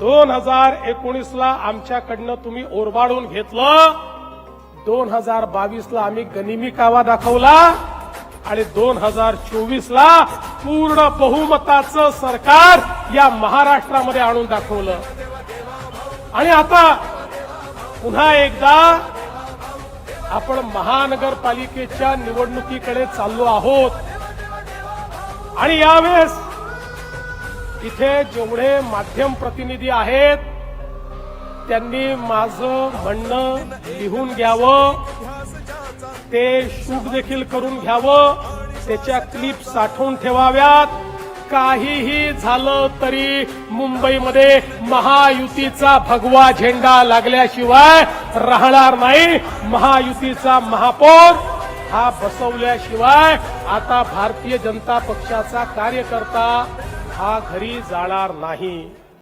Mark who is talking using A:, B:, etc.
A: दोन हजार एकोणीसला आमच्याकडनं तुम्ही ओरबाडून घेतलं. दोन हजार बावीसला आम्ही गनिमी कावा दाखवला. आणि दोन हजार चोवीसला पूर्ण बहुमताचं सरकार या महाराष्ट्रामध्ये आणून दाखवलं. आणि आता पुन्हा एकदा आपण महानगरपालिकेच्या निवडणुकीकडे चाललो आहोत. आणि यावेळेस इथे जेवढे माध्यम प्रतिनिधी आहेत त्यांनी माझं म्हणणं लिहून घ्यावं. ते शूट देखील करून घ्यावं. त्याच्या क्लिप साठवून ठेवाव्यात. काहीही झालं तरी मुंबईमध्ये महायुतीचा भगवा झेंडा लागल्याशिवाय राहणार नाही. महायुतीचा महापौर हा बसवल्याशिवाय आता भारतीय जनता पक्षाचा कार्यकर्ता हा घरी जाणार नाही.